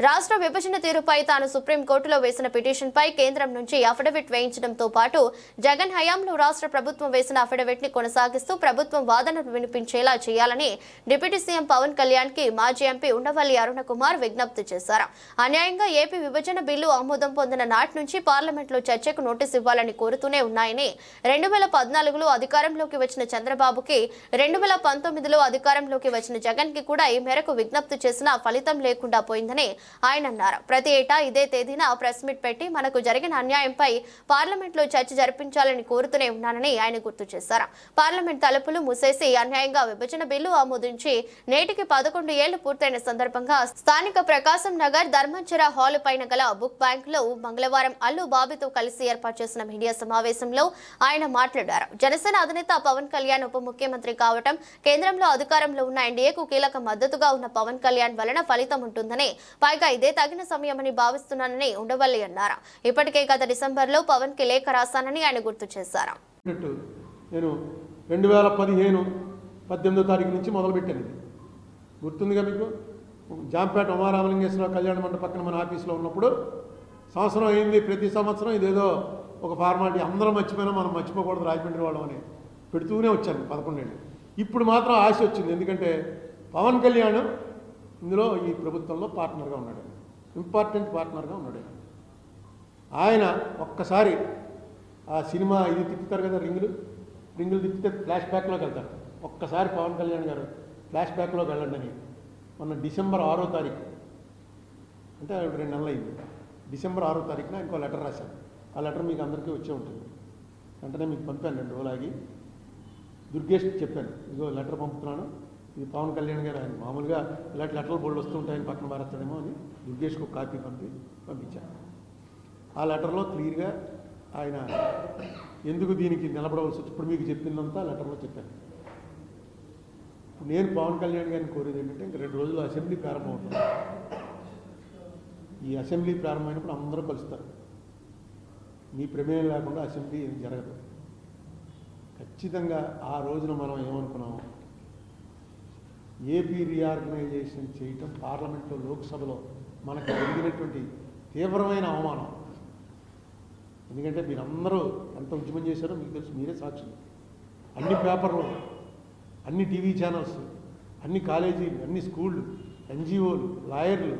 రాష్ట్ర విభజన తీరుపై తాను సుప్రీంకోర్టులో వేసిన పిటిషన్పై కేంద్రం నుంచి అఫిడవిట్ వేయించడంతో పాటు జగన్ హయాంలో రాష్ట్ర ప్రభుత్వం వేసిన అఫిడవిట్ని కొనసాగిస్తూ ప్రభుత్వం వాదనలు వినిపించేలా చేయాలని డిప్యూటీ సీఎం పవన్ కళ్యాణ్కి మాజీ ఎంపీ ఉండవల్లి అరుణ కుమార్ విజ్ఞప్తి చేశారు. అన్యాయంగా ఏపీ విభజన బిల్లు ఆమోదం పొందిన నాటి నుంచి పార్లమెంట్లో చర్చకు నోటీస్ ఇవ్వాలని కోరుతూనే ఉన్నాయని రెండు వేల పద్నాలుగులో అధికారంలోకి వచ్చిన చంద్రబాబుకి రెండు వేల పంతొమ్మిదిలో అధికారంలోకి వచ్చిన జగన్కి కూడా ఈ మేరకు విజ్ఞప్తి చేసినా ఫలితం లేకుండా పోయిందని ఆయన అన్నారు. ప్రతి ఏటా ఇదే తేదీన ప్రెస్ మీట్ పెట్టి మనకు జరిగిన అన్యాయంపై పార్లమెంట్లో చర్చ జరిపించాలని కోరుతూనే ఉన్నానని ఆయన గుర్తు చేశారు. పార్లమెంట్ తలుపులు మూసేసి అన్యాయంగా విభజన బిల్లు ఆమోదించి నేటికి పదకొండు ఏళ్ళు పూర్తయిన సందర్భంగా స్థానిక ప్రకాశం నగర్ ధర్మంచర హాల్ పైన గల బుక్ బ్యాంక్లో మంగళవారం అల్లు బాబితో కలిసి ఏర్పాటు చేసిన మీడియా సమావేశంలో ఆయన మాట్లాడారు. జనసేన అధినేత పవన్ కళ్యాణ్ ఉప ముఖ్యమంత్రి కావటం కేంద్రంలో అధికారంలో ఉన్న ఎన్డీఏకు కీలక మద్దతుగా ఉన్న పవన్ కళ్యాణ్ వలన ఫలితం ఉంటుందని పైగా ఇదే తగిన సమయమని భావిస్తున్నానని ఉండవల్లి అన్నారు. ఇప్పటికే గత డిసెంబర్లో పవన్కి లేఖ రాశానని ఆయన గుర్తు చేశారు. అన్నట్టు నేను రెండు వేల పదిహేను పద్దెనిమిదో తారీఖు నుంచి మొదలుపెట్టాను గుర్తుందిగా మీకు? జాంపేట ఉమారామలింగేశ్వర కళ్యాణ మండపం పక్కన మన ఆఫీస్లో ఉన్నప్పుడు సంవత్సరం అయింది ప్రతి సంవత్సరం ఇదేదో ఒక ఫార్మాలిటీ. అందరం మర్చిపోయినా మనం మర్చిపోకూడదు రాజమండ్రి వాళ్ళం అని పెడుతూనే వచ్చాను పదకొండేళ్ళు. ఇప్పుడు మాత్రం ఆశ వచ్చింది. ఎందుకంటే పవన్ కళ్యాణ్ ఇందులో ఈ ప్రభుత్వంలో పార్ట్నర్గా ఉన్నాడు. ఇంపార్టెంట్ పార్ట్నర్గా ఉన్నాడు. ఆయన ఒక్కసారి ఆ సినిమా ఇది తిప్పుతారు కదా రింగులు? రింగులు తిప్పితే ఫ్లాష్ బ్యాక్లోకి వెళ్తారు. ఒక్కసారి పవన్ కళ్యాణ్ గారు ఫ్లాష్ బ్యాక్లోకి వెళ్ళండి అని. మొన్న డిసెంబర్ ఆరో తారీఖు. అంటే రెండు నెలలు అయింది. డిసెంబర్ ఆరో తారీఖున ఇంకో లెటర్ రాశాను ఆ లెటర్ మీకు అందరికీ వచ్చే ఉంటుంది. వెంటనే మీకు పంపాను రెండు రోజులు ఆగి. దుర్గేష్ చెప్పాను ఇదిగో లెటర్ పంపుతున్నాను. ఇది పవన్ కళ్యాణ్ గారు ఆయన మామూలుగా ఇలాంటి లెటర్లు బోర్డు వస్తూ ఉంటాయని పక్కన మారేస్తాడేమో అని దుర్గేష్కి ఒక కాపీ పంపి పంపించాను ఆ లెటర్లో క్లియర్గా ఆయన ఎందుకు దీనికి నిలబడవలసి వచ్చి ఇప్పుడు మీకు చెప్పిందంతా లెటర్లో చెప్పాను నేను పవన్ కళ్యాణ్ గారిని కోరేది ఏంటంటే ఇంక రెండు రోజులు అసెంబ్లీ ప్రారంభమవుతుంది ఈ అసెంబ్లీ ప్రారంభమైనప్పుడు అందరూ కలుస్తారు. మీ ప్రమేయం లేకుండా అసెంబ్లీ జరగదు. ఖచ్చితంగా ఆ రోజున మనం ఏమనుకున్నాము ఏపీ రీఆర్గనైజేషన్ చేయటం పార్లమెంట్లో లోక్సభలో మనకు జరిగినటువంటి తీవ్రమైన అవమానం. ఎందుకంటే మీరందరూ ఎంత ఉద్యమం చేశారో మీకు తెలుసు మీరే సాక్షులు అన్ని పేపర్లు అన్ని టీవీ ఛానల్స్ అన్ని కాలేజీలు అన్ని స్కూళ్ళు ఎన్జిఓలు లాయర్లు.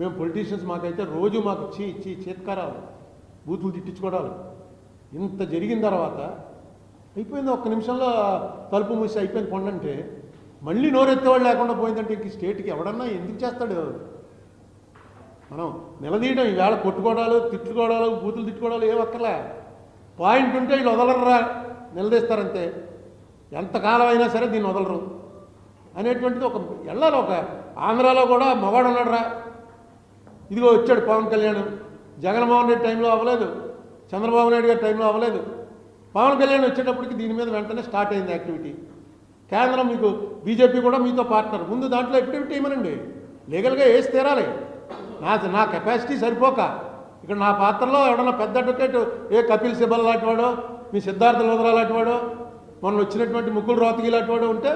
మేము పొలిటీషియన్స్ మాకైతే రోజు మాకు చీ చీ చేత్కారాలు బూతులు తిట్టించుకోవడాలు. ఇంత జరిగిన తర్వాత అయిపోయింది ఒక్క నిమిషంలో తలుపు మూసి అయిపోయింది కొండంటే మళ్ళీ నోరెత్తేవాళ్ళు లేకుండా పోయిందంటే ఇంక స్టేట్కి ఎవడన్నా ఎందుకు చేస్తాడు మనం నిలదీయడం ఈవేళ కొట్టుకోవడాలు తిట్టుకోవడాలు బూతులు తిట్టుకోవడాలు ఏం అక్కర్లే. పాయింట్ ఉంటే వీళ్ళు వదలరా నిలదీస్తారంతే. ఎంతకాలం అయినా సరే దీన్ని వదలరు అనేటువంటిది ఒక వెళ్ళాలి ఒక ఆంధ్రాలో కూడా మగాడు ఉన్నాడురా. ఇదిగో వచ్చాడు పవన్ కళ్యాణ్. జగన్మోహన్ రెడ్డి టైంలో అవ్వలేదు. చంద్రబాబు నాయుడు గారి టైంలో అవ్వలేదు. పవన్ కళ్యాణ్ వచ్చేటప్పటికి దీని మీద వెంటనే స్టార్ట్ అయింది యాక్టివిటీ. కేంద్రం మీకు బీజేపీ కూడా మీతో పార్ట్నర్. ముందు దాంట్లో ఎఫిడవిట్ ఇవ్వనండి లీగల్గా వేసి తీరాలి నా నా కెపాసిటీ సరిపోక. ఇక్కడ నా పాత్రలో ఎవడన్నా పెద్ద అడ్వకేట్ ఏ కపిల్ సిబల్ లాంటి వాడో మీ సిద్ధార్థ లోదరా లాంటి వాడో మొన్న వచ్చినటువంటి ముగ్గులు రోతగి లాంటి వాడు ఉంటే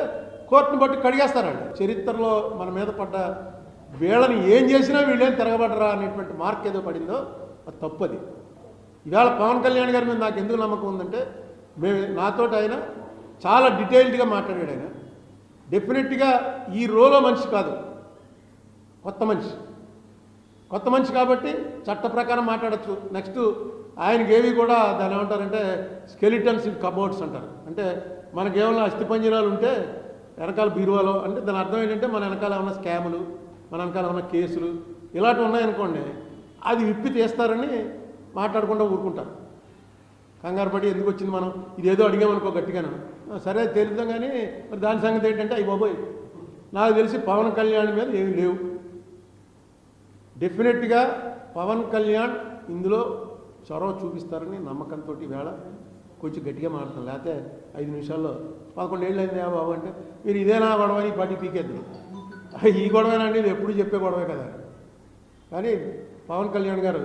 కోర్టును బట్టి కడిగేస్తారండి. చరిత్రలో మన మీద పడ్డ వీళ్ళని ఏం చేసినా వీళ్ళేం తిరగబడరా అనేటువంటి మార్క్ ఏదో పడిందో అది తప్పది. ఇవాళ పవన్ కళ్యాణ్ గారి మీద నాకు ఎందుకు నమ్మకం ఉందంటే మేము నాతోటి ఆయన చాలా డీటెయిల్డ్గా మాట్లాడాడు ఆయన. డెఫినెట్గా ఈ రోలో మనిషి కాదు. కొత్త మనిషి. కొత్త మనిషి కాబట్టి చట్ట ప్రకారం మాట్లాడచ్చు. నెక్స్ట్ ఆయనకి ఏవి కూడా దాని ఏమంటారంటే స్కెలిటన్స్ ఇన్ కబోర్డ్స్ అంటారు. అంటే మనకి ఏమైనా అస్థిపంజరాలు ఉంటే వెనకాల బీరువాలో అంటే దాని అర్థం ఏంటంటే మన వెనకాల ఏమైనా స్కాములు మన వెనకాల ఏమైనా కేసులు ఇలాంటివి ఉన్నాయనుకోండి అది విప్పి తీస్తారని మాట్లాడకుండా ఊరుకుంటారు. కంగారు పడి ఎందుకు వచ్చింది మనం? ఇదేదో అడిగామనుకో గట్టిగాను. సరే తెలుద్దాం కానీ మరి దాని సంగతి ఏంటంటే అయ్యి బాబోయ్ నాకు తెలిసి పవన్ కళ్యాణ్ మీద ఏమి లేవు. డెఫినెట్గా పవన్ కళ్యాణ్ ఇందులో చొరవ చూపిస్తారని నమ్మకంతో వేళ కొంచెం గట్టిగా మాట్లాడతాం లేకపోతే ఐదు నిమిషాల్లో పదకొండు ఏళ్ళు అయిందా బాబు అంటే మీరు ఇదేనా గొడవ అని ఈ పార్టీ పీకేద్దు ఈ గొడవేనండి ఇది ఎప్పుడు చెప్పే గొడవే కదా. కానీ పవన్ కళ్యాణ్ గారు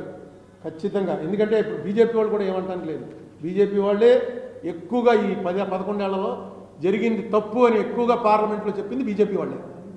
ఖచ్చితంగా ఎందుకంటే ఇప్పుడు బీజేపీ వాళ్ళు కూడా ఏమంటానికి లేదు. బీజేపీ వాళ్ళే ఎక్కువగా ఈ పది పదకొండేళ్ళలో జరిగింది తప్పు అని ఎక్కువగా పార్లమెంట్లో చెప్పింది బీజేపీ వాళ్ళే.